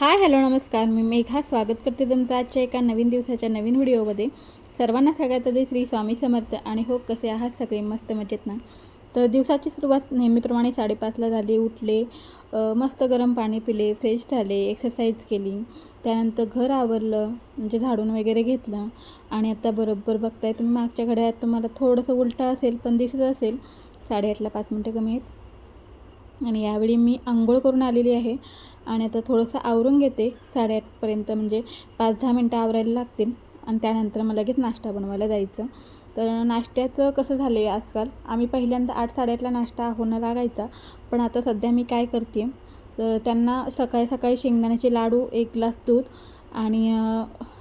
Hi hello नमस्कार. मी मेघा. स्वागत करते तुमचं आजच्या एका नवीन दिवसाच्या नवीन व्हिडिओमध्ये. सर्वांना सगळ्यात आधी श्री स्वामी समर्थ आणि हो कसे आहात सगळे? मस्त मजेत ना? तर दिवसाची सुरुवात नेहमीप्रमाणे साडेपाचला झाली. उठले मस्त गरम पाणी पिले फ्रेश झाले एक्सरसाइज केली. त्यानंतर घर आवरलं म्हणजे झाडून वगैरे घेतलं. आणि आता बरोबर बघताय तुम्ही मागच्या घड्यात तुम्हाला थोडंसं उलटं असेल पण दिसत असेल. साडेआठला पाच मिनटं कमी आहेत. आणि यावेळी मी आंघोळ करून आलेली आहे. आणि आता थोडंसं आवरून घेते. साडेआठपर्यंत म्हणजे पाच दहा मिनटं आवरायला लागतील. आणि त्यानंतर मला लगेच नाश्ता बनवायला जायचं. तर नाश्त्याचं कसं झालं आहे आजकाल? आम्ही पहिल्यांदा आठ साडेआठला नाश्ता होणं लागायचा. पण आता सध्या मी काय करते तर त्यांना सकाळी सकाळी शेंगदाण्याचे लाडू एक ग्लास दूध आणि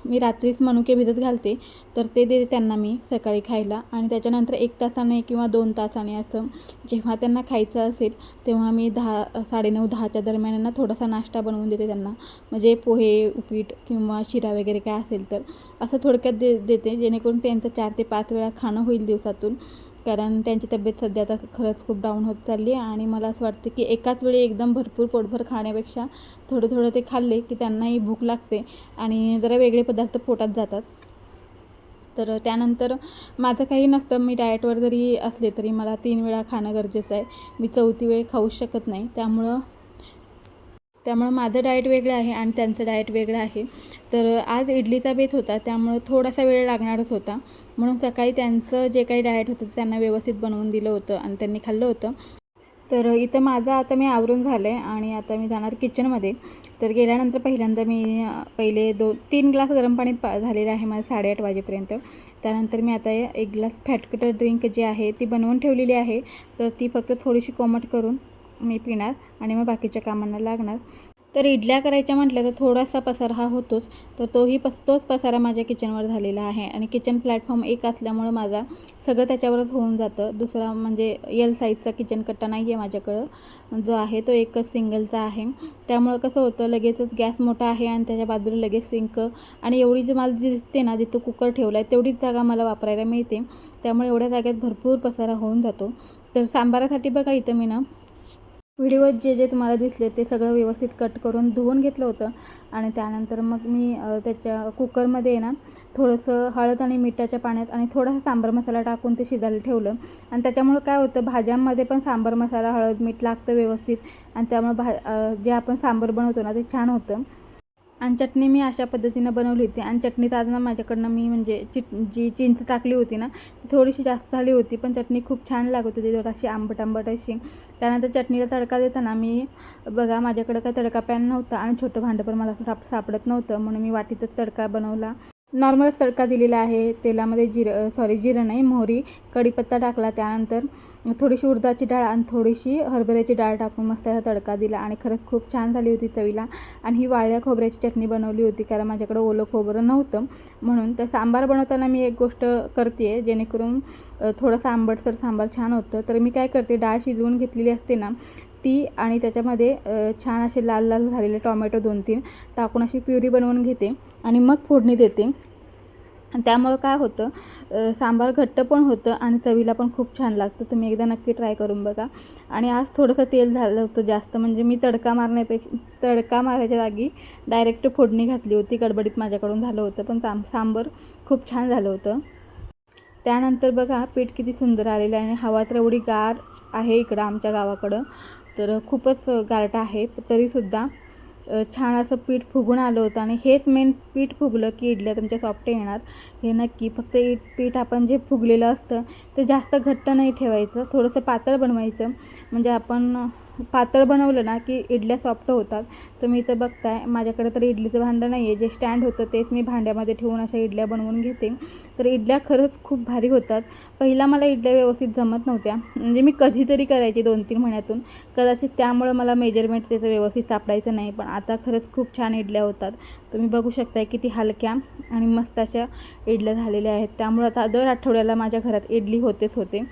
मी रात्रीच मनुके भिजत घालते तर ते देते त्यांना मी सकाळी खायला. आणि त्याच्यानंतर एक तासाने किंवा दोन तासाने असं जेव्हा त्यांना खायचं असेल तेव्हा मी दहा साडेनऊ दहाच्या दरम्यान थोडासा नाश्ता बनवून देते त्यांना. म्हणजे पोहे उपीट किंवा शिरा वगैरे काय असेल तर. असं थोडक्यात दे देते जेणेकरून त्यांचं चार ते पाच वेळा खाणं होईल दिवसातून. कारण त्यांची तब्येत सध्या आता खरंच खूप डाऊन होत चालली आहे आणि मला असं वाटतं की एकाच वेळी एकदम भरपूर पोटभर खाण्यापेक्षा थोडं थोडं ते खाल्ले की त्यांनाही भूक लागते आणि जरा वेगळे पदार्थ पोटात जातात. तर त्यानंतर माझं काही नसतं मी डाएटवर जरी असले तरी मला तीन वेळा खाणं गरजेचं आहे. मी चौथी वेळ खाऊच शकत नाही. त्यामुळं त्यामुळं माझं डाएट वेगळं आहे आणि त्यांचं डाएट वेगळं आहे. तर आज इडलीचा बेत होता त्यामुळं थोडासा वेळ लागणारच होता. म्हणून सकाळी त्यांचं जे काही डाएट होतं ते त्यांना व्यवस्थित बनवून दिलं होतं आणि त्यांनी खाल्लं होतं. तर इथं माझं आता मी आवरून झालं आहे आणि आता मी जाणार किचनमध्ये तर गेल्यानंतर पहिल्यांदा मी पहिले दो तीन ग्लास गरम पाणी पा झालेलं आहे माझं साडेआठ वाजेपर्यंत. त्यानंतर मी आता एक ग्लास फॅटकटर ड्रिंक जी आहे ती बनवून ठेवलेली आहे. तर ती फक्त थोडीशी कोमट करून मी पिणार आणि मग बाकीच्या कामांना लागणार. तर इडल्या करायच्या म्हटलं तर थोडासा पसारा हा होतोच. तर तोही पस तोच पसारा माझ्या किचनवर झालेला आहे. आणि किचन प्लॅटफॉर्म एक असल्यामुळं माझा सगळं त्याच्यावरच होऊन जातं. दुसरा म्हणजे एल साईजचा किचन कट्टा नाही आहे माझ्याकडं. जो आहे तो एकच सिंगलचा आहे. त्यामुळं कसं होतं लगेचच गॅस मोठा आहे आणि त्याच्या बाजूला लगेच सिंक आणि एवढी जी मला जी दिसते ना जिथं कुकर ठेवला आहे तेवढीच जागा मला वापरायला मिळते. त्यामुळे एवढ्या जागेत भरपूर पसारा होऊन जातो. तर सांबारासाठी बघा इथं मी ना व्हिडिओत जे जे तुम्हाला दिसले ते सगळं व्यवस्थित कट करून धुवून घेतलं होतं. आणि त्यानंतर मग मी त्याच्या कुकरमध्ये ना थोडंसं हळद आणि मिठाच्या पाण्यात आणि थोडासा सांबार मसाला टाकून ते शिजायला ठेवलं. आणि त्याच्यामुळं काय होतं भाज्यांमध्ये पण सांबार मसाला हळद मीठ लागतं व्यवस्थित. आणि त्यामुळे भा जे आपण सांबार बनवतो ना ते छान होतं. आणि चटणी मी अशा पद्धतीनं बनवली होती. आणि चटणी आज माझ्याकडनं मी म्हणजे चिट जी चिंच टाकली होती ना थोडीशी जास्त झाली होती. पण चटणी खूप छान लागत होती. थोडीशी आंबट आंबट अशी. त्यानंतर चटणीला तडका देताना मी बघा माझ्याकडं काय तडका पॅन नव्हता आणि छोटं भांडं पण मला साप सापडत नव्हतं. म्हणून मी वाटीतच तडका बनवला. नॉर्मलच तडका दिलेला आहे. तेलामध्ये जिरं सॉरी जिरं नाही मोहरी कढीपत्ता टाकला. त्यानंतर थोडीशी उडदाची डाळ आणि थोडीशी हरभऱ्याची डाळ टाकून मस्त त्याचा तडका दिला आणि खरंच खूप छान झाली होती चवीला. आणि ही वाळल्या खोबऱ्याची चटणी बनवली होती कारण माझ्याकडं ओलं खोबरं नव्हतं. म्हणून तर सांबार बनवताना मी एक गोष्ट करते आहे जेणेकरून थोडंसं आंबटसर सांबार छान होतं. तर मी काय करते डाळ शिजवून घेतलेली असते ना ती आणि त्याच्यामध्ये छान असे लाल लाल झालेले टॉमॅटो दोन तीन टाकून अशी प्युरी बनवून घेते आणि मग फोडणी देते. त्यामुळं काय होतं सांबार घट्ट पण होतं आणि चवीला पण खूप छान लागतं. तुम्ही एकदा नक्की ट्राय करून बघा. आणि आज थोडंसं तेल झालं होतं जास्त म्हणजे मी तडका मारण्यापेक्षा तडका मारायच्या जागी डायरेक्ट फोडणी घातली होती. गडबडीत माझ्याकडून झालं होतं पण सां सांबर खूप छान झालं होतं. त्यानंतर बघा पीठ किती सुंदर आलेलं आहे आणि हवा तर एवढी गार आहे इकडं आमच्या गावाकडं तर खूपच गारटा आहे. तरीसुद्धा छान असं पीठ फुगून आलं होतं आणि हेच मेन पीठ फुगलं की इडल्या तुमच्या सॉफ्ट येणार. हे नक्की फक्त इट पीठ आपण जे फुगलेलं असतं ते जास्त घट्ट नाही ठेवायचं थोडंसं पातळ बनवायचं. म्हणजे आपण पातळ बनवलं ना की इडल्या सॉफ्ट होतात. तुम्ही इथं बघताय माझ्याकडे तर इडलीचं भांडं नाही आहे जे स्टँड होतं तेच मी भांड्यामध्ये ठेवून अशा इडल्या बनवून घेते. तर इडल्या खरंच खूप भारी होतात. पहिला मला इडल्या व्यवस्थित जमत नव्हत्या. म्हणजे मी कधीतरी करायची दोन तीन महिन्यातून. कदाचित त्यामुळं मला मेजरमेंट त्याचं व्यवस्थित सापडायचं नाही. पण आता खरंच खूप छान इडल्या होतात. तुम्ही बघू शकताय किती हलक्या आणि मस्त अशा इडल्या झालेल्या आहेत. त्यामुळं आता दर आठवड्याला माझ्या घरात इडली होतेच होते.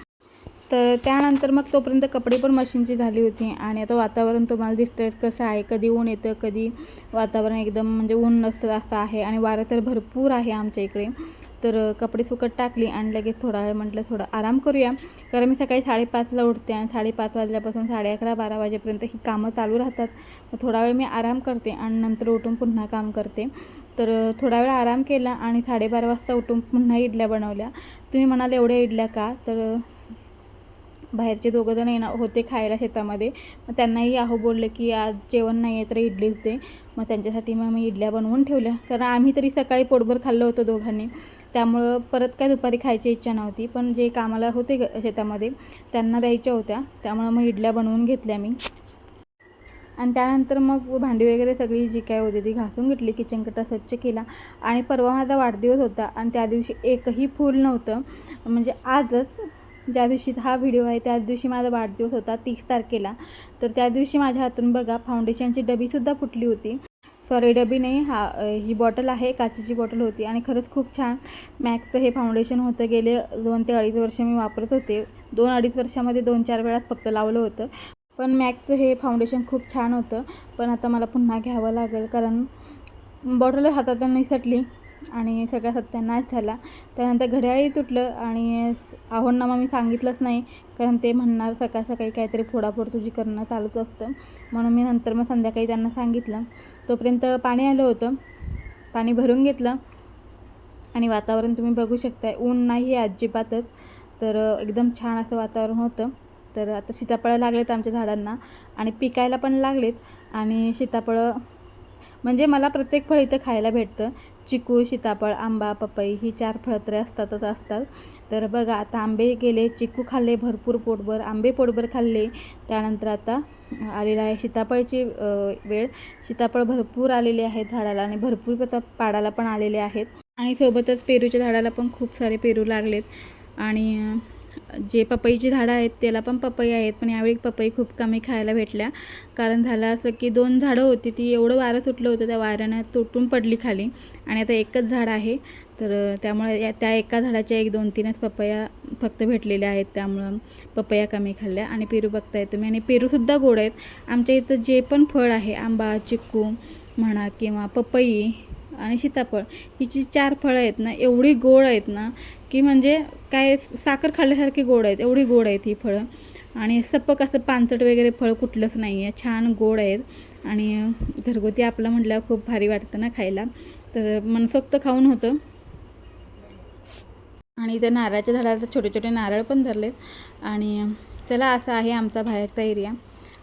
तर त्यानंतर मग तोपर्यंत कपडे पण मशीनची झाली होती आणि आता वातावरण तुम्हाला दिसतंय कसं आहे कधी ऊन येतं कधी वातावरण एकदम म्हणजे ऊन नसतं असं आहे आणि वारं तर भरपूर आहे आमच्या इकडे. तर कपडे सुकत टाकली आणि लगेच थोडा वेळ म्हटलं थोडं आराम करूया. कारण मी सकाळी साडेपाचला उठते आणि साडेपाच वाजल्यापासून साडे अकरा बारा वाजेपर्यंत ही कामं चालू राहतात. मग थोडा वेळ मी आराम करते आणि नंतर उठून पुन्हा काम करते. तर थोडा वेळ आराम केला आणि साडेबारा वाजता उठून पुन्हा इडल्या बनवल्या. तुम्ही म्हणाल एवढ्या इडल्या का? तर बाहेरचे दोघं जण येणार होते खायला शेतामध्ये. मग त्यांनाही आहो बोललं की आज जेवण नाही आहे तर इडलीच दे. मग त्यांच्यासाठी मग मी इडल्या बनवून ठेवल्या. कारण आम्ही तरी सकाळी पोटभर खाल्लं होतं दोघांनी. त्यामुळं परत काय दुपारी खायची इच्छा नव्हती. पण जे कामाला होते ग- शेतामध्ये त्यांना द्यायच्या होत्या. त्यामुळं मग इडल्या बनवून घेतल्या मी. आणि त्यानंतर मग भांडी वगैरे सगळी जी काय होती ती घासून घेतली. किचन कट्टा स्वच्छ केला. आणि परवा माझा वाढदिवस होता. आणि त्या दिवशी एकही फूल नव्हतं. म्हणजे आजच ज्या दिवशी हा व्हिडिओ आहे त्याच दिवशी माझा वाढदिवस होता तीस तारखेला. तर त्या दिवशी माझ्या हातून बघा फाउंडेशनची डबीसुद्धा फुटली होती. सॉरी डबी नाही हा ही बॉटल आहे काचेची बॉटल होती आणि खरंच खूप छान मॅक्सचं हे फाउंडेशन होतं. गेले दोन ते अडीच वर्ष मी वापरत होते. दोन अडीच वर्षामध्ये दोन चार वेळाच फक्त लावलं होतं. पण मॅक्सचं हे फाउंडेशन खूप छान होतं. पण आता मला पुन्हा घ्यावं लागेल कारण बॉटल हातातून निसटली आणि सगळ्या सत्यानाश झाला. त्यानंतर घड्याळही तुटलं आणि आहोंना मग मी सांगितलंच नाही. कारण ते म्हणणार सकाळ सकाळी काहीतरी फोडाफोड तुझी करणं चालूच असतं. म्हणून मी नंतर मग संध्याकाळी त्यांना सांगितलं. तोपर्यंत पाणी आलं होतं. पाणी भरून घेतलं. आणि वातावरण तुम्ही बघू शकताय. ऊन नाही आहे अजिबातच. तर एकदम छान असं वातावरण होतं. तर आता सीताफळं लागलेत आमच्या झाडांना. आणि पिकायला पण लागलेत. आणि सीताफळं म्हणजे मला प्रत्येक फळ इथं खायला भेटतं. चिकू सीताफळ आंबा पपई ही चार फळं तर असतातच असतात. तर बघा आता आंबे गेले चिकू खाल्ले भरपूर पोटभर आंबे पोटभर खाल्ले. त्यानंतर आता आलेला आहे सीताफळची वेळ. सीताफळ भरपूर आलेले आहेत झाडाला आणि भरपूर आता पाडाला पण आलेले आहेत. आणि सोबतच पेरूच्या झाडाला पण खूप सारे पेरू लागलेत. आणि जे पपईची झाडं आहेत त्याला पण पपई आहेत पण यावेळी पपई खूप कमी खायला भेटल्या. कारण झालं असं की दोन झाडं होती ती एवढं वारं सुटलं होतं त्या वाऱ्यानं तुटून पडली खाली. आणि आता एकच झाड आहे. तर त्यामुळे या त्या एका झाडाच्या एक दोन तीनच पपया फक्त भेटलेल्या आहेत त्यामुळं पपया कमी खाल्ल्या. आणि पेरू बघताय तुम्ही. आणि पेरूसुद्धा गोड आहेत. आमच्या इथं जे पण फळ आहे आंबा चिक्कू म्हणा किंवा पपई आणि सीताफळ. ही जी चार फळं आहेत ना एवढी गोड आहेत ना की म्हणजे काय साखर खाल्ल्यासारखी गोड आहेत एवढी गोड आहेत ही फळं. आणि सपक असं पानसट वगैरे फळ कुठलंच नाही आहे छान गोड आहेत. आणि घरगुती आपलं म्हटल्यावर खूप भारी वाटतं ना खायला. तर मनसोक्त खाऊन होतं. आणि त्या नारळाच्या झाडाला छोटे छोटे नारळ पण धरलेत. आणि चला असा आहे आमचा बाहेरचा एरिया.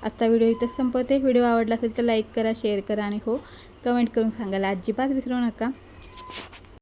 आजचा व्हिडिओ इथंच संपवते. व्हिडिओ आवडला असेल तर लाईक करा शेअर करा आणि हो. कमेंट करून सांगायला अजिबात विसरू नका.